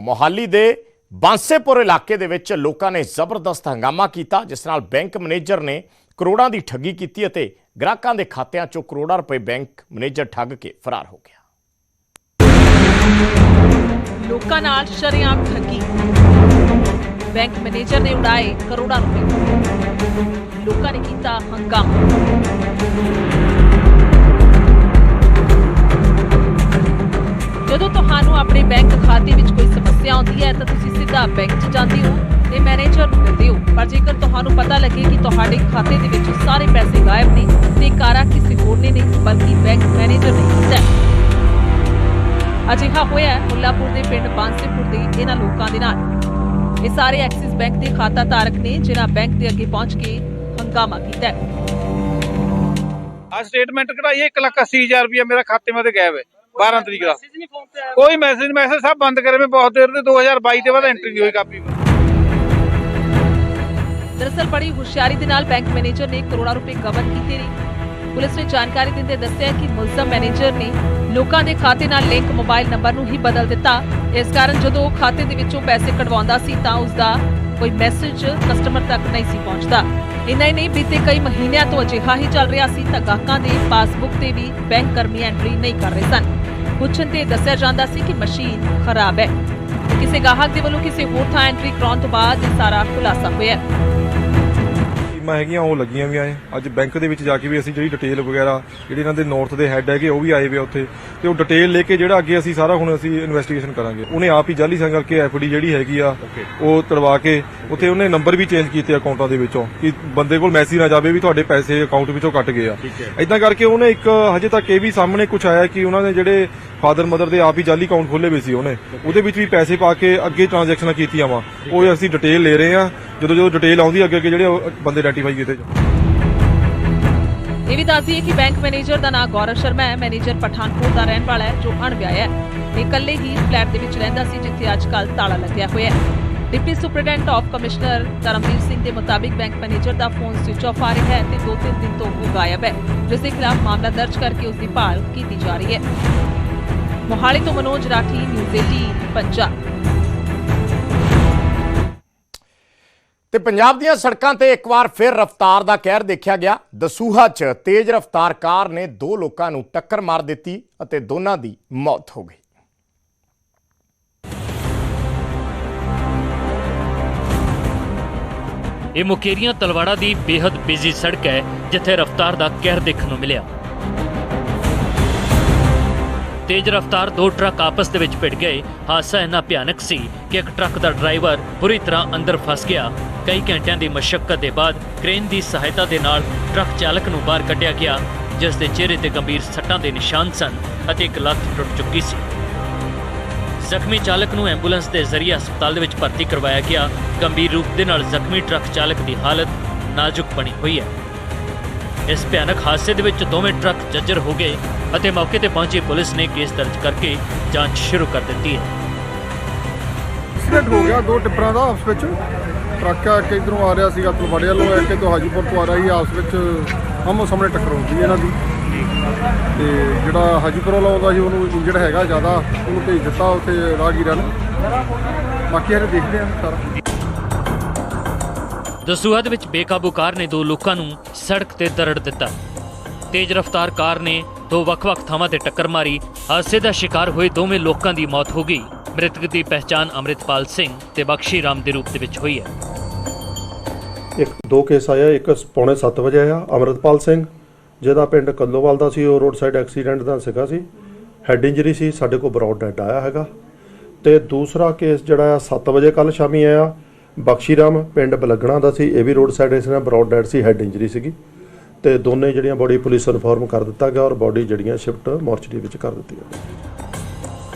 ਮੋਹਾਲੀ ਦੇ ਬਾਂਸੇਪੁਰ ਇਲਾਕੇ ਦੇ ਵਿੱਚ ਲੋਕਾਂ ਨੇ ਜ਼ਬਰਦਸਤ ਹੰਗਾਮਾ ਕੀਤਾ, ਜਿਸ ਨਾਲ ਬੈਂਕ ਮੈਨੇਜਰ ਨੇ ਕਰੋੜਾਂ ਦੀ ਠੱਗੀ ਕੀਤੀ ਅਤੇ ਗ੍ਰਾਹਕਾਂ ਦੇ ਖਾਤਿਆਂ 'ਚੋਂ ਕਰੋੜਾਂ ਰੁਪਏ ਬੈਂਕ ਮੈਨੇਜਰ ਠੱਗ ਕੇ ਫਰਾਰ ਹੋ ਗਿਆ। ਲੋਕਾਂ ਨਾਲ ਸ਼ਰੇਆਮ ਠੱਗੀ। ਬੈਂਕ ਮੈਨੇਜਰ ਨੇ ਉਡਾਏ ਕਰੋੜਾਂ ਰੁਪਏ। ਲੋਕਾਂ ਨੇ ਕੀਤਾ ਹੰਗਾਮਾ। ਜਦੋਂ ਤੁਹਾਨੂੰ ਆਪਣੇ ਬੈਂਕ ਖਾਤੇ ਵਿੱਚ ਕੋਈ ਸਮੱਸਿਆ ਆਉਂਦੀ ਹੈ, ਤਾਂ ਤੁਸੀਂ ਸਿੱਧਾ ਬੈਂਕ 'ਚ ਜਾਂਦੇ ਹੋ ਤੇ ਮੈਨੇਜਰ ਨੂੰ ਮਿਲਦੇ ਹੋ। ਪਰ ਜੇਕਰ ਤੁਹਾਨੂੰ ਪਤਾ ਲੱਗੇ ਕਿ ਤੁਹਾਡੇ ਖਾਤੇ ਦੇ ਵਿੱਚੋਂ ਸਾਰੇ ਪੈਸੇ ਗਾਇਬ ਨੇ ਤੇ ਕਾਰਾ ਕਿਸੇ ਹੋਰ ਨੇ ਨਹੀਂ, ਬਲਕਿ ਬੈਂਕ ਮੈਨੇਜਰ ਨੇ ਕੀਤਾ ਅਜਿਹਾ ਹੋਇਆ ਮੁੱਲਾਪੁਰ ਦੇ ਪਿੰਡ ਬਾਂਸੇਪੁਰ ਦੇ ਇਹਨਾਂ ਲੋਕਾਂ ਦੇ ਨਾਲ। ਇਹ ਸਾਰੇ ਐਕਸਿਸ ਬੈਂਕ ਦੇ ਖਾਤਾ ਧਾਰਕ ਨੇ, ਜਿਨ੍ਹਾਂ ਬੈਂਕ ਦੇ ਅੱਗੇ ਪਹੁੰਚ ਕੇ ਹੰਗਾਮਾ ਕੀਤਾ ਆ ਸਟੇਟਮੈਂਟ ਕਢਾਈ 1 ਲੱਖ 80 ਹਜ਼ਾਰ ਮੇਰਾ ਖਾਤੇ ਮੇ ਤੇ ਗਾਇਬ ਹੈ। 12 ਤਰੀਕ ਦਾ। ਕੋਈ ਮੈਸੇਜ ਮੈਸੇਜ ਸਭ ਬੰਦ ਕਰੇ ਮੈਂ ਬਹੁਤ ਦੇਰ ਤੇ 2022 ਦੇ ਬਾਅਦ ਐਂਟਰੀ ਨਹੀਂ ਹੋਈ ਕਾਪੀ ਮੇਂ ਦਰਅਸਲ ਬੜੀ ਹੁਸ਼ਿਆਰੀ ਦੇ ਨਾਲ ਬੈਂਕ ਮੈਨੇਜਰ ਨੇ ਕਰੋੜਾਂ ਰੁਪਏ ਕਵਰ ਕੀਤੇ ਨੇ। ਪੁਲਿਸ ਨੇ ਜਾਣਕਾਰੀ ਦਿੰਦੇ ਦੱਸਿਆ ਕਿ ਮੁਲਜ਼ਮ ਮੈਨੇਜਰ ਨੇ ਲੋਕਾਂ ਦੇ ਖਾਤੇ ਨਾਲ ਲਿੰਕ ਮੋਬਾਈਲ ਨੰਬਰ ਨੂੰ ਹੀ ਬਦਲ ਦਿੱਤਾ। ਇਸ ਕਾਰਨ ਜਦੋਂ ਉਹ ਖਾਤੇ ਦੇ ਵਿੱਚੋਂ ਪੈਸੇ ਕਢਵਾਉਂਦਾ ਸੀ ਤਾਂ ਉਸ ਦਾ ਕੋਈ ਮੈਸੇਜ ਕਸਟਮਰ ਤੱਕ ਨਹੀਂ ਸੀ ਪਹੁੰਚਦਾ। ਇੰਨਾ ਹੀ ਨਹੀਂ ਬੀਤੇ ਕਈ ਮਹੀਨਿਆਂ ਤੋਂ ਅਜਿਹਾ ਹੀ ਚੱਲ ਰਿਹਾ ਸੀ ਤਾਂ ਗਾਹਕਾਂ ਦੇ ਪਾਸਬੁੱਕ ਤੇ ਵੀ ਬੈਂਕ ਕਰਮੀ ਐਂਟਰੀ ਨਹੀਂ ਕਰ ਰਹੇ ਸਨ। ਪੁੱਛਣ ਤੇ ਦੱਸਿਆ ਜਾਂਦਾ ਸੀ ਕਿ ਮਸ਼ੀਨ ਖਰਾਬ ਹੈ। ਕਿਸੇ ਗਾਹਕ ਦੇ ਵੱਲੋਂ ਕਿਸੇ ਹੋਰ ਥਾਂ ਐਂਟਰੀ ਕਰਾਉਣ ਤੋਂ ਬਾਅਦ ਇਹ ਸਾਰਾ ਖੁਲਾਸਾ ਹੋਇਆ ਟੀਮਾਂ ਹੈਗੀਆਂ ਉਹ ਲੱਗੀਆਂ ਵੀ ਆਏ ਅੱਜ ਬੈਂਕ ਦੇ ਵਿੱਚ ਜਾ ਕੇ ਵੀ ਅਸੀਂ ਜਿਹੜੀ ਡਿਟੇਲ ਵਗੈਰਾ ਜਿਹੜੀ ਇਹਨਾਂ ਦੇ ਨਾਰਥ ਦੇ ਹੈੱਡ ਹੈਗੇ ਉਹ ਵੀ ਆਏ ਵੇ ਉੱਥੇ। ਤੇ ਉਹ ਡਿਟੇਲ ਲੈ ਕੇ ਜਿਹੜਾ ਅੱਗੇ ਅਸੀਂ ਸਾਰਾ ਹੁਣ ਅਸੀਂ ਇਨਵੈਸਟੀਗੇਸ਼ਨ ਕਰਾਂਗੇ। ਉਹਨੇ ਆਪ ਹੀ ਜਾਲੀ ਸੰਗ ਕਰਕੇ ਐਫਡੀ ਜਿਹੜੀ ਹੈਗੀ ਆ ਉਹ ਤੜਵਾ ਕੇ ਉੱਥੇ ਉਹਨੇ ਨੰਬਰ ਵੀ ਚੇਂਜ ਕੀਤੇ ਅਕਾਊਂਟਾਂ ਦੇ ਵਿੱਚੋਂ ਕਿ ਬੰਦੇ ਕੋਲ ਮੈਸੇਜ ਨਾ ਜਾਵੇ ਵੀ ਤੁਹਾਡੇ ਪੈਸੇ ਅਕਾਊਂਟ ਵਿੱਚੋਂ ਕੱਟ ਗਏ ਆ। ਇਦਾਂ ਕਰਕੇ ਉਹਨੇ ਇੱਕ ਹਜੇ ਤੱਕ ਇਹ ਵੀ ਸਾਹਮਣੇ ਕੁਝ ਆਇਆ ਕਿ ਉਹਨਾਂ ਨੇ ਜਿਹੜੇ ਫਾਦਰ ਮਦਰ ਦੇ ਆਪ ਹੀ ਜਾਲੀ ਅਕਾਊਂਟ ਖੋਲੇ ਹੋਏ ਸੀ ਉਹਨੇ। ਉਹਦੇ ਵਿੱਚ ਵੀ ਪੈਸੇ ਪਾ ਕੇ ਅੱਗੇ ਟ੍ਰਾਂਜੈਕਸ਼ਨਾਂ ਕੀਤੀਆਂ ਵਾ। ਉਹ ਅਸੀਂ ਡਿਟੇਲ ਲੈ ਰਹੇ ਆ ਜਦੋਂ ਜਦੋਂ ਡਿਟੇਲ ਆਉਂਦੀ ਅੱਗੇ ਅੱਗੇ ਜਿਹੜੇ ਉਹ ਬੰਦੇ ਆਈਡੈਂਟੀਫਾਈ ਕੀਤੇ ਜਾਣ। ਇਹ ਵੀ ਦੱਸ ਦਈਏ ਕਿ ਬੈਂਕ ਮੈਨੇਜਰ ਦਾ ਨਾਮ ਗੌਰਵ ਸ਼ਰਮਾ ਹੈ ਮੈਨੇਜਰ ਪਠਾਨਕੋਟ ਦਾ ਰਹਿਣ ਵਾਲਾ ਹੈ, ਜੋ ਅਣਵਿਆਹਿਆ ਹੈ ਤੇ ਇਕੱਲੇ ਹੀ ਫਲੈਟ ਦੇ ਵਿੱਚ ਰਹਿੰਦਾ ਸੀ, ਜਿੱਥੇ ਅੱਜ ਕੱਲ ਤਾਲਾ ਲੱਗਿਆ ਹੋਇਆ ਹੈ। Deputy superintendent of commissioner Dharamvir Singh ਦੇ ਮੁਤਾਬਿਕ ਬੈਂਕ ਮੈਨੇਜਰ ਦਾ ਫੋਨ ਸਵਿਚ ਆਫ ਆ ਰਿਹਾ ਹੈ ਤੇ ਦੋ ਤਿੰਨ ਦਿਨ ਤੋਂ ਉਹ ਗਾਇਬ ਹੈ, ਜਿਸ ਦੇ ਖਿਲਾਫ ਮਾਮਲਾ ਦਰਜ ਕਰਕੇ ਉਸ ਦੀ ਭਾਲ ਕੀਤੀ ਜਾ ਰਹੀ ਹੈ। ਮੋਹਾਲੀ ਤੋਂ ਮਨੋਜ ਰਾਠੀ ਨਿਊਜ਼ 18 ਪੰਜਾਬ। ਤੇ ਪੰਜਾਬ ਦੀਆਂ ਸੜਕਾਂ ਤੇ ਇੱਕ ਵਾਰ ਫਿਰ ਰਫ਼ਤਾਰ ਦਾ ਕਹਿਰ ਦੇਖਿਆ ਗਿਆ। ਦਸੂਹਾ 'ਚ ਤੇਜ਼ ਰਫ਼ਤਾਰ ਕਾਰ ਨੇ ਦੋ ਲੋਕਾਂ ਨੂੰ ਟੱਕਰ ਮਾਰ ਦਿੱਤੀ ਅਤੇ ਦੋਨਾਂ ਦੀ ਮੌਤ ਹੋ ਗਈ। ਇਹ ਮੁਕੇਰੀਆਂ ਤਲਵਾੜਾ ਦੀ ਬੇहद ਬਿਜ਼ੀ ਸੜਕ ਹੈ, ਜਿੱਥੇ ਰਫ਼ਤਾਰ ਦਾ ਕਹਿਰ ਦੇਖਣ ਨੂੰ ਮਿਲਿਆ। ਤੇਜ਼ ਰਫ਼ਤਾਰ ਦੋ ਟਰੱਕ ਆਪਸ ਦੇ ਵਿੱਚ ਭਿੜ ਗਏ। ਹਾਦਸਾ ਇੰਨਾ ਭਿਆਨਕ ਸੀ ਕਿ ਇੱਕ ਟਰੱਕ ਦਾ ਡਰਾਈਵਰ ਬੁਰੀ ਤਰ੍ਹਾਂ ਅੰਦਰ ਫਸ ਗਿਆ। ਕਈ ਘੰਟਿਆਂ ਦੀ ਮਸ਼ੱਕਤ ਦੇ ਬਾਅਦ ਕ੍ਰੇਨ ਦੀ ਸਹਾਇਤਾ ਦੇ ਨਾਲ ਟਰੱਕ ਚਾਲਕ ਨੂੰ ਬਾਹਰ ਕੱਢਿਆ ਗਿਆ, ਜਿਸ ਦੇ ਚਿਹਰੇ ਤੇ ਗੰਭੀਰ ਸੱਟਾਂ ਦੇ ਨਿਸ਼ਾਨ ਸਨ ਅਤੇ ਇੱਕ ਲੱਤ ਟੁੱਟ ਚੁੱਕੀ ਸੀ। ਜ਼ਖਮੀ ਚਾਲਕ ਨੂੰ ਐਂਬੂਲੈਂਸ ਦੇ ਜ਼ਰੀਏ ਹਸਪਤਾਲ ਦੇ ਵਿੱਚ ਭਰਤੀ ਕਰਵਾਇਆ ਗਿਆ। ਗੰਭੀਰ ਰੂਪ ਦੇ ਨਾਲ ਜ਼ਖਮੀ ਟਰੱਕ ਚਾਲਕ ਦੀ ਹਾਲਤ ਨਾਜ਼ੁਕ ਬਣੀ ਹੋਈ ਹੈ। ਇਸ ਭਿਆਨਕ ਹਾਦਸੇ ਦੇ ਵਿੱਚ ਦੋਵੇਂ ਟਰੱਕ ਜੱਜਰ ਹੋ ਗਏ ਅਤੇ ਮੌਕੇ ਤੇ ਪਹੁੰਚੀ ਪੁਲਿਸ ਨੇ ਕੇਸ ਦਰਜ ਕਰਕੇ ਜਾਂਚ ਸ਼ੁਰੂ ਕਰ ਦਿੱਤੀ ਹੈ। ਐਕਸੀਡੈਂਟ ਹੋ ਗਿਆ ਦੋ ਟਿੱਪਰਾਂ ਦਾ ਆਪਸ ਵਿੱਚ। ਟਰੱਕ ਆ ਕੇ ਇਧਰੋਂ ਆ ਰਿਹਾ ਸੀਗਾ ਤਲਵਾੜੇ ਵੱਲੋਂ ਆ ਕੇ ਤੋਂ ਹਾਜੀਪੁਰ ਤੋਂ ਆ ਰਹੀ ਆਪਸ ਵਿੱਚ ਆਮੋ ਸਾਹਮਣੇ ਟੱਕਰ ਹੋ ਗਈ ਇਹਨਾਂ ਦੀ। ਤੇ ਜਿਹੜਾ ਹਾਜੀਪੁਰ ਵਾਲਾ ਆਉਂਦਾ ਸੀ, ਉਹਨੂੰ ਇੰਜਰਡ ਹੈਗਾ ਜ਼ਿਆਦਾ, ਉਹਨੂੰ ਭੇਜ ਦਿੱਤਾ ਉੱਥੇ ਰਾਹਗੀਰਾਂ ਨੇ। ਬਾਕੀ ਹਰੇ ਦੇਖਦੇ ਆ ਸਾਰਾ। ਦਸੂਹਾ ਦੇ ਵਿੱਚ ਬੇਕਾਬੂ ਕਾਰ ਨੇ ਦੋ ਲੋਕਾਂ ਨੂੰ ਸੜਕ ਤੇ ਦਰੜ ਦਿੱਤਾ। ਤੇਜ਼ ਰਫ਼ਤਾਰ ਕਾਰ ਨੇ ਦੋ ਵੱਖ-ਵੱਖ ਥਾਵਾਂ ਤੇ ਟੱਕਰ ਮਾਰੀ। ਹਾਦਸੇ ਦਾ ਸ਼ਿਕਾਰ ਹੋਏ ਦੋਵੇਂ ਲੋਕਾਂ ਦੀ ਮੌਤ ਹੋ ਗਈ। ਮ੍ਰਿਤਕ ਦੀ ਪਹਿਚਾਣ ਅੰਮ੍ਰਿਤਪਾਲ ਸਿੰਘ ਤੇ ਬਖਸ਼ੀ ਰਾਮ ਦੇ ਰੂਪ ਦੇ ਵਿੱਚ ਹੋਈ ਹੈ। ਇੱਕ, ਦੋ ਕੇਸ ਆਇਆ ਇੱਕ ਪੌਣੇ 7 ਵਜੇ ਆਇਆ ਅਮਰਤਪਾਲ ਸਿੰਘ, ਜਿਹਦਾ ਪਿੰਡ ਕੱਲੋਵਾਲ ਦਾ ਸੀ, ਉਹ ਰੋਡ ਸਾਈਡ ਐਕਸੀਡੈਂਟ ਦਾ ਸੀਗਾ ਸੀ। ਹੈਡ ਇੰਜਰੀ ਸੀ, ਸਾਡੇ ਕੋਲ ਬਰੌਡ ਡੈਡ ਆਇਆ ਹੈਗਾ। ਤੇ ਦੂਸਰਾ ਕੇਸ ਜਿਹੜਾ ਆ 7 ਵਜੇ ਕੱਲ ਸ਼ਾਮੀ ਆਇਆ ਬਖਸ਼ੀਰਾਮ ਪਿੰਡ ਬਲਗਣਾ ਦਾ ਸੀ, ਇਹ ਵੀ ਰੋਡ ਸਾਈਡ ਇਸ ਨਾਲ ਬਰੌਡ ਡੈਡ ਸੀ ਹੈਡ ਇੰਜਰੀ ਸੀਗੀ। ਤੇ ਦੋਨੇ ਜਿਹੜੀਆਂ ਬੋਡੀ ਪੁਲਿਸ ਇਨਫੋਰਮ ਕਰ ਦਿੱਤਾ ਗਿਆ ਔਰ ਬੋਡੀ ਜਿਹੜੀਆਂ ਸ਼ਿਫਟ ਮੋਰਚਰੀ ਵਿੱਚ ਕਰ ਦਿੱਤੀ ਗਈ।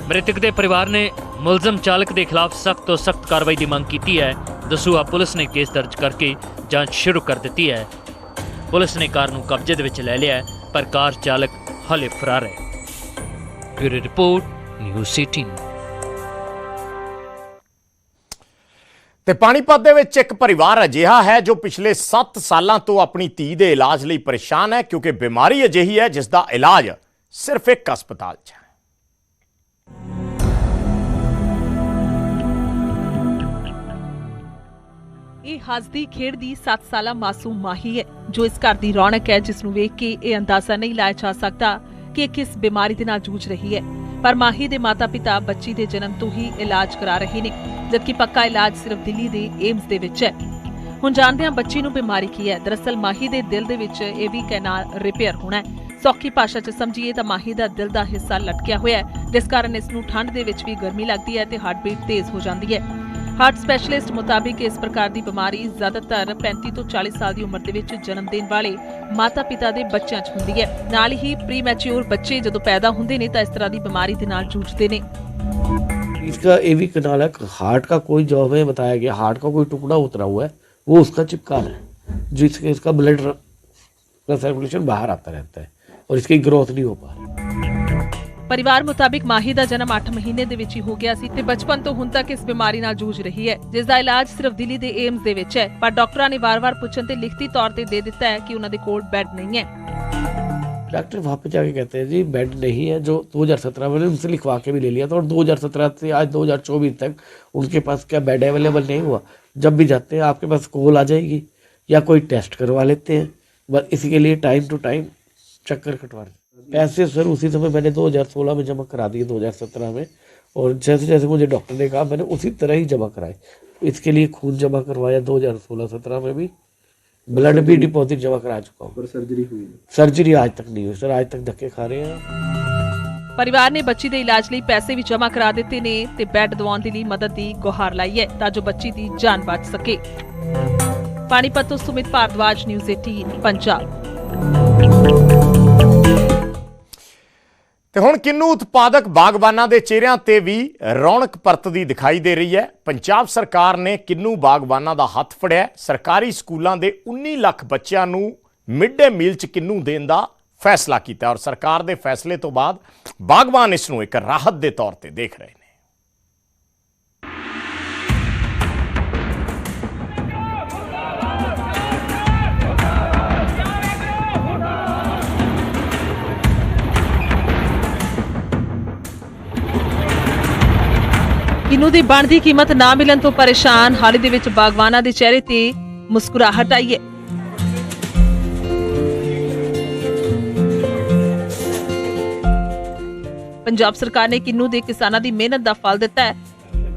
ਮ੍ਰਿਤਕ ਦੇ ਪਰਿਵਾਰ ਨੇ ਮੁਲਜ਼ਮ ਚਾਲਕ ਦੇ ਖਿਲਾਫ ਸਖਤ ਤੋਂ ਸਖਤ ਕਾਰਵਾਈ ਦੀ ਮੰਗ ਕੀਤੀ ਹੈ। ਦਸੂਆ ਪੁਲਿਸ ਨੇ ਕੇਸ ਦਰਜ ਕਰਕੇ ਜਾਂਚ ਸ਼ੁਰੂ ਕਰ ਦਿੱਤੀ ਹੈ। ਪੁਲਿਸ ਨੇ ਕਾਰ ਨੂੰ ਕਬਜ਼ੇ ਦੇ ਵਿੱਚ ਲੈ ਲਿਆ ਪਰ ਕਾਰ ਚਾਲਕ ਹਾਲੇ ਫਰਾਰ ਹੈ। ਬਿਊਰੋ ਰਿਪੋਰਟ, ਨਿਊਜ਼ 18 ਤੇ ਪਾਣੀਪਤ ਦੇ ਵਿੱਚ ਇੱਕ ਪਰਿਵਾਰ ਅਜਿਹਾ ਹੈ ਜੋ ਪਿਛਲੇ 7 ਸਾਲਾਂ ਤੋਂ ਆਪਣੀ ਧੀ ਦੇ ਇਲਾਜ ਲਈ ਪਰੇਸ਼ਾਨ ਹੈ, ਕਿਉਂਕਿ ਬਿਮਾਰੀ ਅਜਿਹੀ ਹੈ ਜਿਸ ਦਾ ਇਲਾਜ ਸਿਰਫ ਇੱਕ ਹਸਪਤਾਲ 'ਚ ਹੈ। ਇਹ ਹੱਸਦੀ ਖੇਡਦੀ 7 ਸਾਲਾ ਮਾਸੂਮ ਮਾਹੀ ਹੈ, ਜੋ ਇਸ ਘਰ ਦੀ ਰੌਣਕ ਹੈ, ਜਿਸ ਨੂੰ ਵੇਖ ਕੇ ਇਹ ਅੰਦਾਜ਼ਾ ਨਹੀਂ ਲਾਇਆ ਜਾ ਸਕਦਾ ਕਿ ਕਿਸ ਬਿਮਾਰੀ ਦੇ ਨਾਲ ਜੂਝ ਰਹੀ ਹੈ। ਪਰ ਮਾਹੀ ਦੇ ਮਾਤਾ-ਪਿਤਾ ਬੱਚੀ ਦੇ ਜਨਮ ਤੋਂ ਹੀ ਇਲਾਜ ਕਰਾ ਰਹੇ ਨੇ, ਜਦਕਿ ਪੱਕਾ ਇਲਾਜ ਸਿਰਫ ਦਿੱਲੀ ਦੇ ਏਮਸ ਦੇ ਵਿੱਚ ਹੈ। ਹੁਣ ਜਾਣਦੇ ਹਾਂ ਬੱਚੀ ਨੂੰ ਬਿਮਾਰੀ ਕੀ ਹੈ, ਦਰਅਸਲ ਮਾਹੀ ਦੇ ਦਿਲ ਦੇ ਵਿੱਚ ਇਹ ਵੀ ਕੈਨਾਲ ਰਿਪੇਅਰ ਹੋਣਾ ਹੈ। ਸੌਖੀ ਭਾਸ਼ਾ 'ਚ ਸਮਝੀਏ ਤਾਂ ਮਾਹੀ ਦਾ ਦਿਲ ਦਾ ਹਿੱਸਾ ਲਟਕਿਆ ਹੋਇਆ ਹੈ, ਜਿਸ ਕਾਰਨ ਇਸ ਨੂੰ ਠੰਡ ਦੇ ਵਿੱਚ ਵੀ ਗਰਮੀ ਲੱਗਦੀ ਹੈ ਤੇ ਹਾਰਟ ਬੀਟ ਤੇਜ਼ ਹੋ ਜਾਂਦੀ ਹੈ। ਹਾਰਟ ਸਪੈਸ਼ਲਿਸਟ ਮੁਤਾਬਿਕ ਇਸ ਪ੍ਰਕਾਰ ਦੀ ਬਿਮਾਰੀ ਜ਼ਿਆਦਾਤਰ 35 ਤੋਂ 40 ਸਾਲ ਦੀ ਉਮਰ ਦੇ ਵਿੱਚ ਜਨਮ ਦੇਣ ਵਾਲੇ ਮਾਤਾ-ਪਿਤਾ ਦੇ ਬੱਚਿਆਂ 'ਚ ਹੁੰਦੀ ਹੈ ਨਾਲ ਹੀ ਪ੍ਰੀਮੈਚੁਰ ਬੱਚੇ ਜਦੋਂ ਪੈਦਾ ਹੁੰਦੇ ਨੇ ਤਾਂ ਇਸ ਤਰ੍ਹਾਂ ਦੀ ਬਿਮਾਰੀ ਦੇ ਨਾਲ ਜੂਝਦੇ ਨੇ इसका एवी कनाल है हार्ट का कोई जो हमें बताया गया हार्ट का कोई टुकड़ा उतरा हुआ है वो उसका चिपका है जिससे इसका ब्लड का सर्कुलेशन बाहर आता रहता है और इसकी ग्रोथ नहीं हो पा रही ਪਰਿਵਾਰ ਮੁਤਾਬਿਕ ਮਾਹੀ ਦਾ ਜਨਮ 8 ਮਹੀਨੇ ਦੇ ਵਿੱਚ ਹੀ ਹੋ ਗਿਆ ਸੀ ਤੇ ਬਚਪਨ ਤੋਂ ਹੁਣ ਤੱਕ ਇਸ ਬਿਮਾਰੀ ਨਾਲ ਜੂਝ ਰਹੀ ਹੈ ਜਿਸ ਦਾ ਇਲਾਜ ਸਿਰਫ ਦਿੱਲੀ ਦੇ ਏਮਸ ਦੇ ਵਿੱਚ ਹੈ ਪਰ ਡਾਕਟਰਾਂ ਨੇ ਵਾਰ-ਵਾਰ ਪੁੱਛਣ ਤੇ ਲਿਖਤੀ ਤੌਰ ਤੇ ਦੇ ਦਿੱਤਾ ਹੈ ਕਿ ਉਹਨਾਂ ਦੇ ਕੋਲ ਬੈੱਡ ਨਹੀਂ ਹੈ डॉक्टर वहाँ पे जाके कहते हैं जी बेड नहीं है जो 2017 में उनसे लिखवा के भी ले लिया था और 2017 से आज 2024 तक उनके पास क्या बेड अवेलेबल नहीं हुआ जब भी जाते हैं आपके पास कॉल आ जाएगी या कोई टेस्ट करवा लेते हैं बस इसी के लिए टाइम टू टाइम चक्कर कटवा रहे पैसे सर उसी समय मैंने 2016 में जमा करा दिए 2017 में और जैसे जैसे मुझे डॉक्टर ने कहा मैंने उसी तरह ही जमा कराए इसके लिए खून जमा करवाया 2016-17 में भी ब्लड भी डिपॉजिट जमा करा चुका हूँ सर्जरी हुई सर्जरी आज तक नहीं हुई सर आज तक धक्के खा रहे हैं ਪਰਿਵਾਰ ਨੇ ਬੱਚੀ ਦੇ ਇਲਾਜ ਲਈ ਪੈਸੇ ਵੀ ਜਮ੍ਹਾਂ ਕਰਾ ਦਿੱਤੇ ਨੇ ਤੇ ਬੈੱਡ ਦਿਵਾਉਣ ਦੇ ਲਈ ਮਦਦ ਦੀ ਗੁਹਾਰ ਲਾਈ ਹੈ ਤਾਂ ਜੋ ਬੱਚੀ ਦੀ ਜਾਨ ਬਚ ਸਕੇ ਪਾਣੀਪਤ ਤੋਂ ਸੁਮਿਤ ਭਾਰਦਵਾਜ ਨਿਊਜ਼ 18 ਪੰਜਾਬ ਤੇ ਹੁਣ ਕਿੰਨੂ ਉਤਪਾਦਕ ਬਾਗਬਾਨਾਂ ਦੇ ਚਿਹਰਿਆਂ ਤੇ ਵੀ ਰੌਣਕ ਪਰਤਦੀ ਦਿਖਾਈ ਦੇ ਰਹੀ ਹੈ? ਪੰਜਾਬ ਸਰਕਾਰ ਨੇ ਕਿੰਨੂ ਬਾਗਬਾਨਾਂ ਦਾ ਹੱਥ ਫੜਿਆ ਸਰਕਾਰੀ ਸਕੂਲਾਂ ਦੇ 19 ਲੱਖ ਬੱਚਿਆਂ ਨੂੰ ਮਿਡ ਡੇ ਮੀਲ ਚ ਕਿੰਨੂ ਦੇਣ ਦਾ ਫੈਸਲਾ ਕੀਤਾ ਔਰ ਸਰਕਾਰ ਦੇ ਫੈਸਲੇ ਤੋਂ ਬਾਅਦ ਬਾਗਬਾਨ ਇਸ ਨੂੰ ਇੱਕ ਰਾਹਤ ਦੇ ਤੌਰ ਤੇ ਦੇਖ ਰਹੇ ਨੇ। ਕਿਨੂੰ ਦੀ ਬਣਦੀ ਕੀਮਤ ਨਾ ਮਿਲਣ ਤੋਂ ਪਰੇਸ਼ਾਨ, ਹਾਲ ਹੀ ਦੇ ਵਿੱਚ ਬਾਗਵਾਨਾਂ ਦੇ ਚਿਹਰੇ ਤੇ ਮੁਸਕਰਾਹਟ ਆਈ ਹੈ ਪੰਜਾਬ ਸਰਕਾਰ ਨੇ ਕਿੰਨੂ ਦੇ ਕਿਸਾਨਾਂ ਦੀ ਮਿਹਨਤ ਦਾ ਫਲ ਦਿੱਤਾ ਹੈ?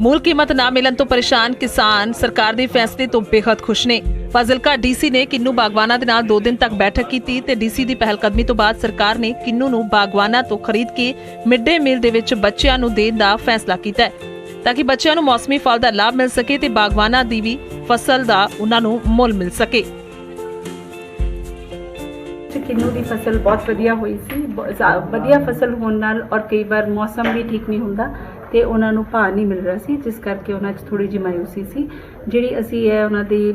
ਮੂਲ ਕੀਮਤ ਨਾ ਮਿਲਣ ਤੋਂ ਪਰੇਸ਼ਾਨ ਕਿਸਾਨ ਸਰਕਾਰ ਦੇ ਫੈਸਲੇ ਤੋਂ ਬੇहद ਖੁਸ਼ ਨੇ। ਫਾਜ਼ਿਲਕਾ ਡੀਸੀ ਨੇ ਕਿੰਨੂ ਬਾਗਵਾਨਾਂ ਦੇ ਨਾਲ 2 ਦਿਨ ਤੱਕ ਬੈਠਕ ਕੀਤੀ ਤੇ ਡੀਸੀ ਦੀ ਪਹਿਲਕਦਮੀ ਤੋਂ ਬਾਅਦ ਸਰਕਾਰ ਨੇ ਕਿੰਨੂ ਨੂੰ ਬਾਗਵਾਨਾਂ ਤੋਂ ਖਰੀਦ ਕੇ ਮਿਡ ਡੇ ਮੀਲ ਦੇ ਵਿੱਚ ਬੱਚਿਆਂ ਨੂੰ ਦੇਣ ਦਾ ਫੈਸਲਾ ਕੀਤਾ ਹੈ। ਤਾਂ ਕਿ ਬੱਚਿਆਂ ਨੂੰ ਮੌਸਮੀ ਫਲ ਦਾ ਲਾਭ ਮਿਲ ਸਕੇ ਤੇ ਬਾਗਵਾਨਾਂ ਦੀ ਵੀ ਫਸਲ ਦਾ ਉਹਨਾਂ ਨੂੰ ਮੁੱਲ ਮਿਲ ਸਕੇ। ਕਿੰਨੂ ਦੀ ਫਸਲ ਬਹੁਤ ਵਧੀਆ ਹੋਈ ਸੀ। ਵਧੀਆ ਫਸਲ ਹੋਣ ਨਾਲ ਔਰ ਕਈ ਵਾਰ ਮੌਸਮ ਵੀ ਠੀਕ ਨਹੀਂ ਹੁੰਦਾ ਤੇ ਉਹਨਾਂ ਨੂੰ ਭਾਅ ਨਹੀਂ ਮਿਲ ਰਿਹਾ ਸੀ, ਜਿਸ ਕਰਕੇ ਉਹਨਾਂ 'ਚ ਥੋੜੀ ਜਿਹੀ ਮਾਇੂਸੀ ਸੀ। ਜਿਹੜੀ ਅਸੀਂ ਇਹ ਉਹਨਾਂ ਦੀ,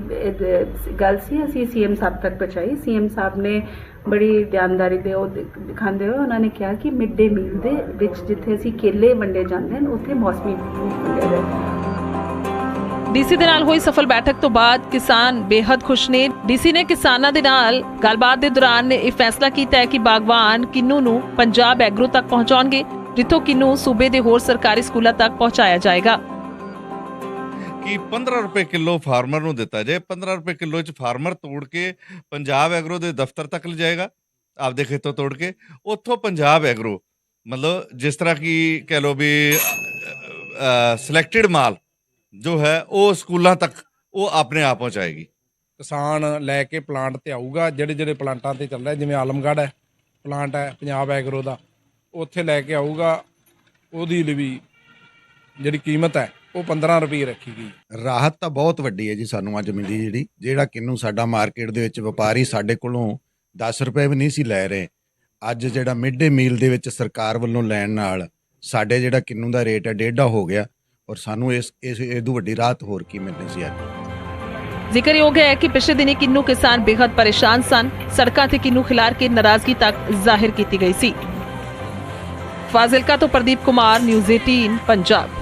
ਗੱਲ ਸੀ, ਅਸੀਂ ਸੀਐਮ ਸਾਹਿਬ ਤੱਕ ਪਹੁੰਚਾਈ। ਸੀਐਮ ਸਾਹਿਬ ਨੇ ਬੜੀ ਧਿਆਨਦਾਰੀ ਦੇ ਉਹ ਦਿਖਾਉਂਦੇ ਹੋਏ ਉਹਨਾਂ ਨੇ ਕਿਹਾ ਕਿ ਮਿਡ ਡੇ ਮੀਲ ਦੇ ਵਿੱਚ ਜਿੱਥੇ ਅਸੀਂ ਕੇਲੇ ਵੰਡੇ ਜਾਂਦੇ ਹਨ ਉੱਥੇ ਮੌਸਮੀ ਫਰੂਟ ਵੰਡਿਆ ਡੀਸੀ ਦੇ ਨਾਲ ਹੋਈ ਸਫਲ ਬੈਠਕ ਤੋਂ ਬਾਅਦ ਕਿਸਾਨ ਬੇहद ਖੁਸ਼ ਨੇ। ਡੀਸੀ ਨੇ ਕਿਸਾਨਾਂ ਦੇ ਨਾਲ ਗੱਲਬਾਤ ਦੇ ਦੌਰਾਨ ਇਹ ਫੈਸਲਾ ਕੀਤਾ ਹੈ ਕਿ ਬਾਗਵਾਨ ਕਿੰਨੂ ਨੂੰ ਪੰਜਾਬ ਐਗਰੋ ਤੱਕ ਪਹੁੰਚਾਉਣਗੇ, ਜਿੱਥੋਂ ਕਿੰਨੂ ਸੂਬੇ ਦੇ ਹੋਰ ਸਰਕਾਰੀ ਸਕੂਲਾਂ ਤੱਕ ਪਹੁੰਚਾਇਆ ਜਾਏਗਾ। ਕਿ 15 ਰੁਪਏ ਕਿਲੋ ਫਾਰਮਰ ਨੂੰ ਦਿੱਤਾ ਜਾਏ। 15 ਰੁਪਏ ਕਿਲੋ ਚ ਫਾਰਮਰ ਤੋੜ ਕੇ ਪੰਜਾਬ ਐਗਰੋ ਦੇ ਦਫ਼ਤਰ ਤੱਕ ਲਿਜਾਏਗਾ, ਆਪਦੇ ਖੇਤੋਂ ਤੋੜ ਕੇ। ਉੱਥੋਂ ਪੰਜਾਬ ਐਗਰੋ, ਮਤਲਬ ਜਿਸ ਤਰ੍ਹਾਂ ਕਿ ਕਹਿ ਲੋ ਵੀ ਸਿਲੈਕਟਡ ਮਾਲ ਜੋ ਹੈ, ਉਹ ਸਕੂਲਾਂ ਤੱਕ, ਉਹ ਆਪਣੇ ਆਪ ਪਹੁੰਚਾਏਗੀ। ਕਿਸਾਨ ਲੈ ਕੇ ਪਲਾਂਟ ਤੇ ਆਊਗਾ, ਜਿਹੜੇ ਜਿਹੜੇ ਪਲਾਂਟਾਂ ਤੇ ਚੱਲ ਰਿਹਾ ਜਿਵੇਂ ਆਲਮਗੜ੍ਹ ਹੈ ਪਲਾਂਟ ਹੈ, ਪੰਜਾਬ ਐਗਰੋ ਦਾ, ਉੱਥੇ ਲੈ ਕੇ ਆਊਗਾ, ਉਹਦੀ ਲਈ ਵੀ ਜਿਹੜੀ ਕੀਮਤ ਹੈ ਉਹ 15 ਰੁਪਏ ਰੱਖੀ ਗਈ। ਰਾਹਤ ਤਾਂ ਬਹੁਤ ਵੱਡੀ ਹੈ ਜੀ ਸਾਨੂੰ ਅੱਜ ਮਿਲੀ ਜਿਹੜੀ ਜਿਹੜਾ ਕਿੰਨੂ ਸਾਡਾ ਮਾਰਕੀਟ ਦੇ ਵਿੱਚ ਵਪਾਰੀ ਸਾਡੇ ਕੋਲੋਂ 10 ਰੁਪਏ ਵੀ ਨਹੀਂ ਸੀ ਲੈ ਰਹੇ। ਅੱਜ ਜਿਹੜਾ ਮਿਡ ਡੇ ਮੀਲ ਦੇ ਵਿੱਚ ਸਰਕਾਰ ਵੱਲੋਂ ਲੈਣ ਨਾਲ ਸਾਡੇ ਜਿਹੜਾ ਕਿੰਨੂ ਦਾ ਰੇਟ ਹੈ ਡੇਢਾ ਹੋ ਗਿਆ ਔਰ ਸਾਨੂੰ ਇਸ ਇਸ ਇਹਦੂ ਵੱਡੀ ਰਾਹਤ ਹੋਰ ਕੀ ਮਿਲਣੀ ਸੀ ਅੱਜ। ਜ਼ਿਕਰਯੋਗ ਹੈ ਕਿ ਪਿਛਲੇ ਦਿਨੀ ਕਿੰਨੂ ਕਿਸਾਨ ਬੇहद ਪਰੇਸ਼ਾਨ ਸਨ। ਸੜਕਾਂ ਤੇ ਕਿੰਨੂ ਖਿਲਾਰ ਕੇ ਨਾਰਾਜ਼ਗੀ ਤੱਕ ਜ਼ਾਹਿਰ ਕੀਤੀ ਗਈ ਸੀ। ਫਾਜ਼ਿਲਕਾ ਤੋਂ ਪ੍ਰਦੀਪ ਕੁਮਾਰ ਨਿਊਜ਼ 18 ਪੰਜਾਬ।